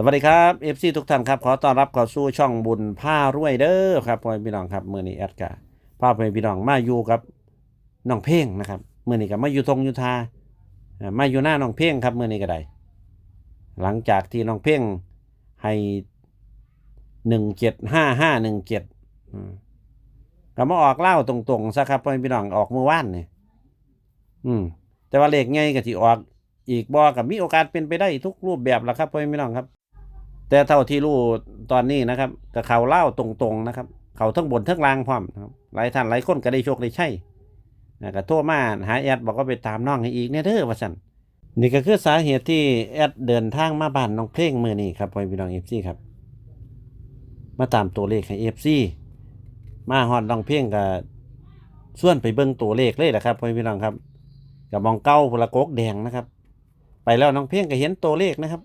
สวัสดีครับเอฟซีทุกท่านครับขอต้อนรับเข้าสู่ช่องบุญผ้ารวยเด้อครับพ่อพี่น้องครับเมื่อนี้แอดกาพาพ่อพี่น้องมาอยู่กับน้องเพ่งนะครับเมื่อนี้ก็มาอยู่ทงอยู่ทามาอยู่หน้าน้องเพ่งครับเมื่อนี้ก็ได้หลังจากที่น้องเพ่งให้หนึ่งเจ็ดห้าห้าหนึ่งเจ็ดก็มาออกเล่าตรงๆซะครับพ่อพี่น้องออกมือว่านเนี่ยอืมแต่ว่าเลขไงก็ที่ออกอีกบอกับมีโอกาสเป็นไปได้ทุกรูปแบบละครับพ่อพี่น้องครับ แต่เท่าที่รู้ตอนนี้นะครับกับเขาเล่าตรงๆนะครับ เขาทั้งบนทั้งล่างพร้อมครับหลายท่านหลายคนก็ได้โชคได้ใช่นะก็โทรมาหาแอดบอกว่าไปตามน้องให้อีกเนี่ยเด้อว่าสันนี่ก็คือสาเหตุที่แอดเดินทางมาบ้านน้องเพลงมือนี่ครับพ่อพี่น้องเอฟซีครับ มาตามตัวเลขให้เอฟซีมาฮอดน้องเพลงกับส่วนไปเบิ่งตัวเลขเลยแหละครับพ่อพี่น้องครับกับมองเก้าพละกกแดงนะครับ ไปแล้วน้องเพลงก็เห็นตัวเลขนะครับ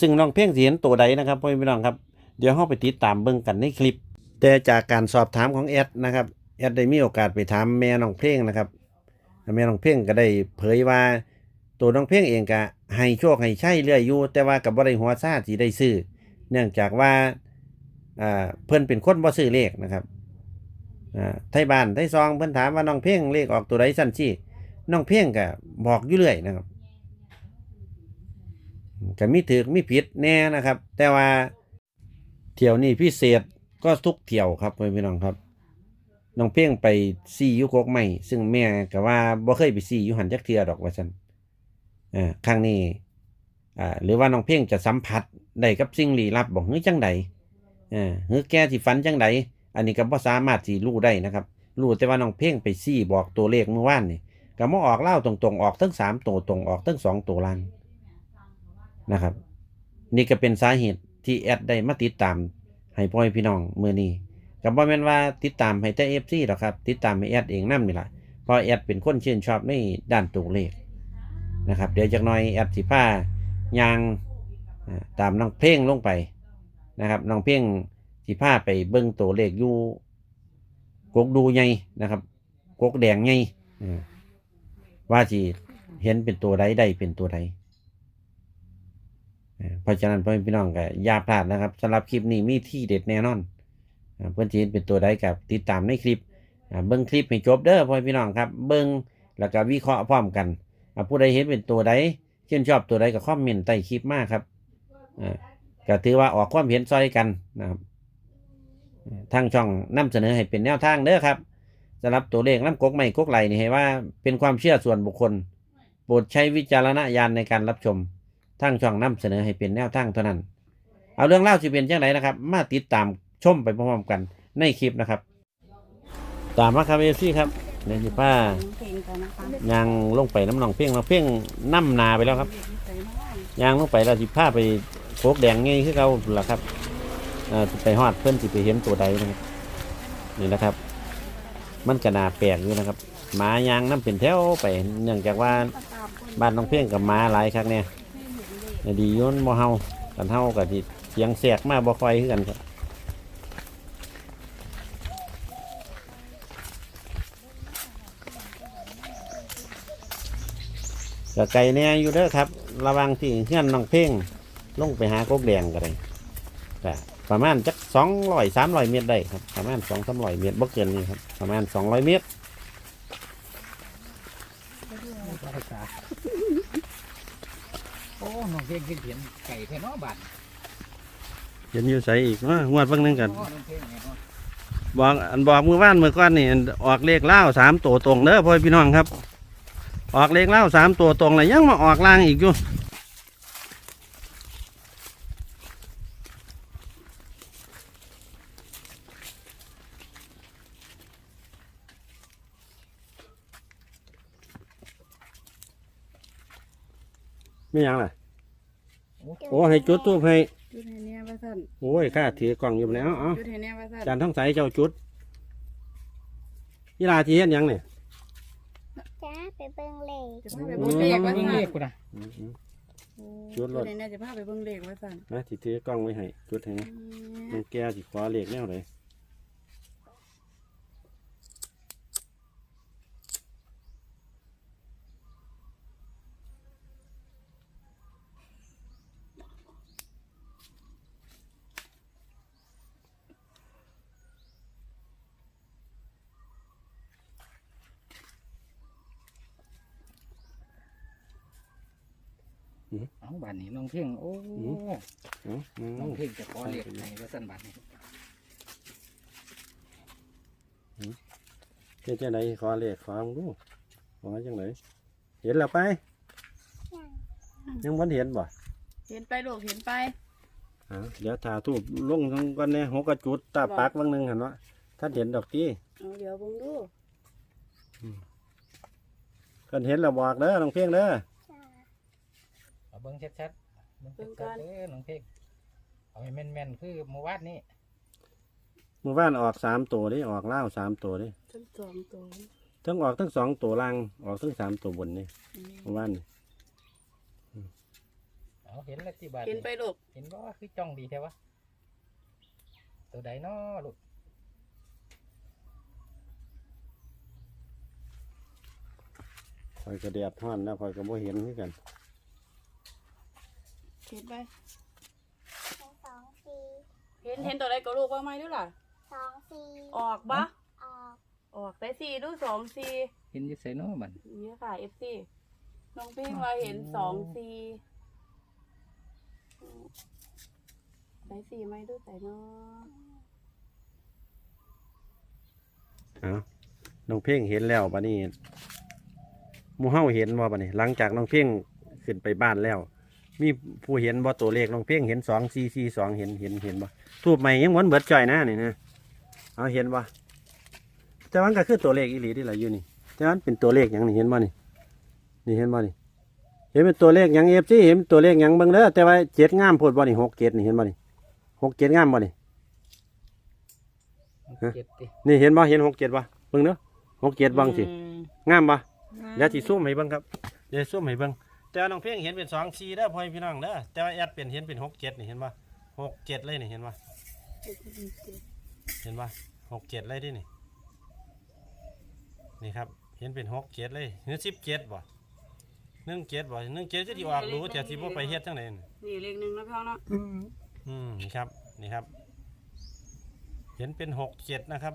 ซึ่งน้องเพ่งเสิเห็นตัวใดนะครับพ่อแม่พี่น้องครับเดี๋ยวเราไปติดตามเบิ่งกันในคลิป แต่จากการสอบถามของแอดนะครับแอดได้มีโอกาสไปถามแม่น้องเพ่งนะครับแม่น้องเพ่งก็ได้เผยว่าตัวน้องเพ่งเองก็ให้โชคให้ใช่เรื่อยอยู่แต่ว่ากับบ่ได้หัวซาที่ได้ซื้อ เนื่องจากว่าเพิ่อนเป็นคนบ่ซื้อเลขนะครับอ่าไทยบ้านไทยซองเพิ่อนถามว่าน้องเพ่งเลขออกตัวใดสั่นซี่น้องเพ่งก็บอกอยู่เรื่อยนะครับ ก็มีถือมีผิดแน่นะครับ แต่ว่าเที่ยวนี้พิเศษก็ทุกเที่ยวครับพี่น้องครับน้องเพ่งไปซียุโคกใหม่ซึ่งแม่ก็ว่าบ่เคยไปซียุหันจักเทือดอกว่าซั่นอ่าครั้งนี้อ่าหรือว่าน้องเพ่งจะสัมผัสได้กับสิ่งลี้ลับบอกเฮ้ยจังใดอ่าเฮ้ยแกสิฝันจังใดอันนี้ก็บ่สามารถสิรู้ได้นะครับรู้แต่ว่าน้องเพ่งไปซีบอกตัวเลขเมื่อวานนี่ก็มาออกเล่าตรงๆออกทั้งสามตัวตรงออกทั้งสองตัวล่าง นะครับ นี่ก็เป็นสาเหตุที่แอดได้มาติดตามให้พ่อพี่น้องมือนี้กับบ่แม่นว่าติดตามให้แต่เอฟซีหรอกครับ ติดตามให้แอดเองนํนี่ล่ะเพราะแอดเป็นคนชื่นชอบในด้านตัวเลขนะครับเดี๋ยวจักน่อยแอดสิพายางตามน้องเพ่งลงไปนะครับน้องเพ่งสิพาไปเบิ่งตัวเลขอยู่กกดูใหญ่นะครับกกแดงใหญ่อ่าว่าสิเห็นเป็นตัวใดได้เป็นตัวใด เพราะฉะนั้นพ่อแม่พี่น้องก็อย่าพลาดนะครับสำหรับคลิปนี้มีที่เด็ดแน่นอนเพื่อนจีนเป็นตัวใดกับติดตามในคลิปเบิ้งคลิปให้จบเด้อพ่อแม่พี่น้องครับ เบิ้งแล้วก็วิเคราะห์พร้อมกันผู้ใดเห็นเป็นตัวใดชื่นชอบตัวใดก็คอมเมนต์ใต้คลิปมากครับก็ถือว่าออกความเห็นซอยกันนะครับทางช่องนำเสนอให้เป็นแนวทางเด้อครับสำหรับตัวเลขน้ำกกไม่กกไหลนี่ให้ว่าเป็นความเชื่อส่วนบุคคลโปรดใช้วิจารณญาณในการรับชม ทางช่องนำเสนอให้เป็นแนวทางเท่านั้น เอาเรื่องเล่าสิเป็นจังไหนะครับ มาติดตามชมไปพร้อมๆกันในคลิปนะครับ ตามมาครับเอซี่ครับในสิผ้าเพลงกันนะคะยางลงไปน้ำหนองเพ่งเราเพ่งน้ำนาไปแล้วครับยางลงไปเราสิผ้าไปโคกแดงไงคือเขาละครับเอ่อสิไปฮอดเพื่อนสิไปเห็นตัวใดนะครับนี่นะครับ มันกระนาแปลกอยู่นะครับหมายางน้ำเป็นแถวไปเนื่องจากว่าบ้านน้องเพ่งกับหมาหลายครั้งเนี่ย ดีอย้นบ่เฮากันเฮากับที่เสียงแสกมาบ่ค่อยคือกันครับก็ไก่เนี่ยอยู่เด้อครับ ระวังที่เฮือนน้องเพ่งลงไปหากกแดงก็ได้ก็ประมาณจักสองร้อยสามร้อยเมตรได้ครับประมาณสองสามร้อยเมตรบ่เกินนี้ครับประมาณสองร้อยเมตร โอ้น้อง เพ่งขึ้นเขียนไก่แค่นอบัตรเห็นอยู่ใสอีกว่างวดเบิ่งหนึงกันโอ้น้องเพ่งไงเนาะบอกอันบอกมือว่านมือก้อนนี่ออกเลขเล่าสามตัวตรงเด้อพ่อพี่น้องครับ ออกเลขเล่าสามตัวตรงเลยยังมาออกล่างอีกอยู่ไม่ยังล่ะ โอ้ให้จุดทูบให้จุดให้เนี่ยว่าสั่นโอ้ยข้าถือกล่องอยู่แล้วเอ๋อจุดให้เนี่ยว่าสั่นจานท้องใสเจ้าจุดยีลาที่เฮ็ดหยังเนี่ยจ้าไปเบิ่งเลขจะพาไปเบิ่งเลขว่ายิ่งสั่เรีนยกกูนะจุดรถจุดให้เนี่ยจะพาไปเบิ่งเลขว่าสั่นนะที่ถือกล้องไว้ให้จุดให้นะมันแก้วที่ขวาเลขแนวเลย อืมเอาบานนี้น้องเพ่งโอ้อืมอืมอืน้องมเพ่งจะขอเรียกไหนว่าสั้นบานนี้เฮ็ดจังไดขอเลขขอมึงดูขอจังไดเห็นแล้วไป ยังยังบ่เห็นบ่เห็นไปลูกเห็นไปอ่าเดี๋ยวถ่าทูบลงทั้งกันแน่หกกระจุดตาปักบางหนึงหั่นวะท่านเห็นดอกติเอาเดี๋ยวเบิ่งดูเพิ่นเห็นแล้วบอกเด้อน้องเพียงเด้อจ้า เอาเบิ้งชัดๆเบิ้งชัดๆเด้อน้องเพ่งเอาให้แม่นๆคือเมื่อวานนี้เมื่อวานออกสามตัวดิออกเล่าวสามตัวดิทั้งสองตัวทั้งออกทั้งสองตัวล่างออกทั้งสามตัวบนนี่อืมเมื่อวานนี่เอาเห็นแล้วที่บานเห็นไปลูกเห็นบ่คือจ้องดีแท้วะตัวใดน้อลูกคอยกระเดียดท่อนแล้วคอยก็บ่เห็นคือกัน เห็นไปเป็นสองสี่เห็นเห็นตัวใดก็ลูกว่าไหมด้วยล่ะ สองสี่ออกปะออกออกได้สี่ดูสองสี่เห็นอยี่ใส่น้อบันนี่ค่ะเอฟซีน้องเพ่งว่าเห็นสองสี่ได้สี่ไหมดูใส่เนาะเอาน้องเพ่งเห็นแล้วบัดนี้หมู่เฮาเห็นบ่บัดนี้ หลังจากน้องเพ่งขึ้นไปบ้านแล้ว มีผู้เห็นบ่ตัวเลขน้องเพ่งเห็นสองสี่สี่สองเห็นเห็นเห็นบ่ทูบใหม่ยังหวนเบิดจ่อยนะนี่นะเอาเห็นบ่แต่ว่ามันก็คือตัวเลขอีหลีที่ละอยู่นี่แต่ว่ามันเป็นตัวเลขหยังนี่เห็นบ่นี่นี่เห็นบ่นี่เห็นเป็นตัวเลขหยังเอฟซีเห็นเป็นตัวเลขหยังเบิ่งเด้อแต่ว่าเจ็ดงามโพดบ่นี่หกเจ็ดนี่เห็นบ่นี่หกเจ็ดงามบ่นี่ฮะเจ็ดตินี่เห็นบ่เห็นหกเจ็ดบ่เบิ่งเด้อหกเจ็ดบังสิอืมงามบ่เดี๋ยวสิซูมให้เบิ่งครับเดี๋ยวซูมให้เบิ่ง แต่ว่าน้องเพียงเห็นเป็นสองสี่เด้อพ่อพี่น้องเด้อแต่ว่าแอดเป็นเห็นเป็นหกเจ็ดนี่เห็นบ่หกเจ็ดเลยนี่เห็นบ่เห็นบ่หกเจ็ดเลยดินี่นี่ครับเห็นเป็นหกเจ็ดเลยหรือสิบเจ็ดบ่หนึ่งเจ็ดบ่หนึ่งเจ็ดจะที่ออกรู้แต่ที่บ่ไปเฮ็ดจังไดนี่นี่เลขหนึ่งนะพี่น้องเนาะอืมนี่ครับนี่ครับ เห็นเป็นหกเจ็ดนะครับ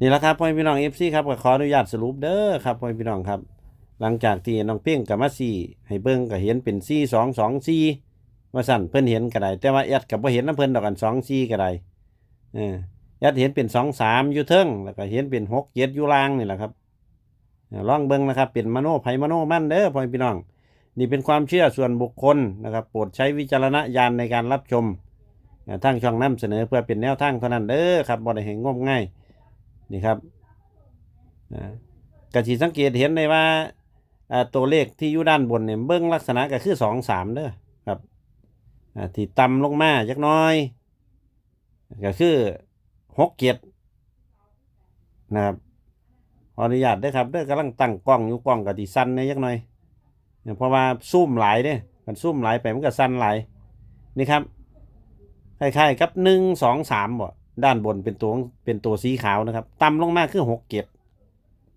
นี่แหละครับพ่อพี่น้องเอฟซีครับก็ขออนุญาตสรุปเด้อครับพ่อพี่น้องครับ หลังจากที่น้องเป้งกับมาซีให้เบิ้งก็เห็นเป็นซีสองสองซีว่าสั่นเพิ่นเห็นก็ได้แต่ว่าแอดกับบ่เห็นน้ำเพิ่นดอกกันสองซีก็ได้เออแอดเห็นเป็นสองสามอยู่เทิงแล้วก็เห็นเป็นหกเจ็ดอยู่ล่างนี่แหละครับลองเบิ้งนะครับ เป็นมโนไผมโนมั่นเด้อพ่อพี่น้อง นี่เป็นความเชื่อส่วนบุคคลนะครับ โปรดใช้วิจารณญาณในการรับชมอ่าทางช่องนำเสนอเพื่อเป็นแนวทางเท่านั้นเด้อครับบ่ได้ให้งมง่ายนี่ครับอ่ากะสิสังเกตเห็นได้ว่า อ่าตัวเลขที่อยู่ด้านบนเนี่ยเบื้องลักษณะก็คือสองสามเด้อครับอ่าที่ต่ำลงมาจักน้อยก็คือหกเกียรนะครับขออนุญาตเด้ครับเด้อกำลังตั้งกล้องอยู่กล้องกับที่สั้นในจักหน่อยเพราะว่าซุ่มหลายเนี่ยมันซุ่มหลายไปมันก็สั้นหลายนี่ครับคล้ายๆกับหนึ่งสองสามบ่ด้านบนเป็นตัวเป็นตัวสีขาวนะครับต่ำลงมาคือหกเกต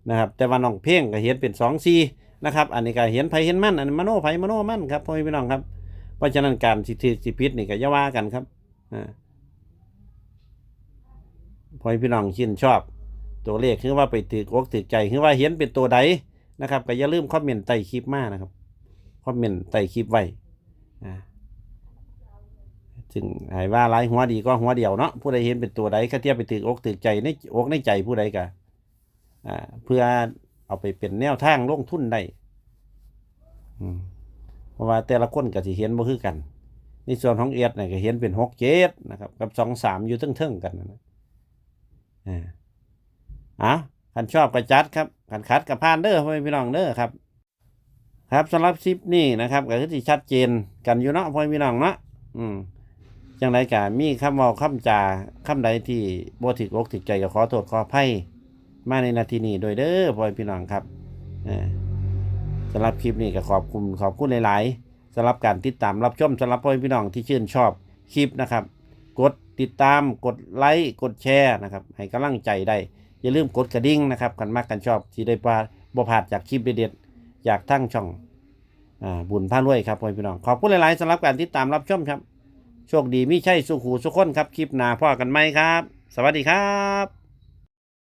นะครับ แต่ว่าน้องเพ่งก็เห็นเป็นสองสี่ นะครับ อันนี้ก็เห็นไผเห็นมั่นอันนี้มโนไผมโนมั่นครับพ่อพี่น้องครับ เพราะฉะนั้นการสิทธิสิพิษนี่ก็อย่าว่ากันครับอ่าพ่อพี่น้องชื่นชอบ ตัวเลขคือว่าไปถือกอกถือใจคือว่าเห็นเป็นตัวใดนะครับก็อย่าลืมคอมเมนต์ใต้คลิปมานะครับคอมเมนต์ใต้คลิปไว้อ่าถึงหายว่าหลายหัวดีก็หัวเดียวเนาะผู้ใดเห็นเป็นตัวใดก็เทียบไปถืออกถือใจในอกในใจผู้ใดก็อ่าเพื่อ เอาไปเป็นแนวทางลงทุนได้เพราะว่าแต่ละคนก็สิเห็นบ่คือกันในส่วนของเอ็ดเนี่ยก็เห็นเป็นหกเจ็ดนะครับกับสองสามอยู่เทิงๆกันนะอ่าอะขันชอบกระจัดครับขันคัดกับพานเด้อพ่อแม่พี่น้องเด้อครับ ครับสำหรับคลิปนี้นะครับก็คือที่ชัดเจนกันอยู่เนาะพ่อแม่พี่น้องเนาะอืมจังไรกามีคำเว่าคำจาคำใดที่บ่ถึกอกถึกใจก็ขอโทษขออภัย มาในนาทีนี้โดยเด้อพ่อพี่น้องครับสำหรับคลิปนี้ก็ขอบคุณขอบคุณหลายๆสำหรับการติดตามรับชมสำหรับพ่อพี่น้องที่ชื่นชอบคลิปนะครับ กดติดตามกดไลค์กดแชร์นะครับ ให้กำลังใจได้ อย่าลืมกดกระดิ่งนะครับกันมากกันชอบที่ได้ปลาบ่พลาดจากคลิปเด็ดๆจากทั้งช่องอ่าบุญพารวยครับพ่อพี่น้องขอบคุณหลายๆสำหรับการติดตามรับชมครับ โชคดีมิใช่สุขูสุขคนครับคลิปหนาพ่อกันไหมครับ สวัสดีครับ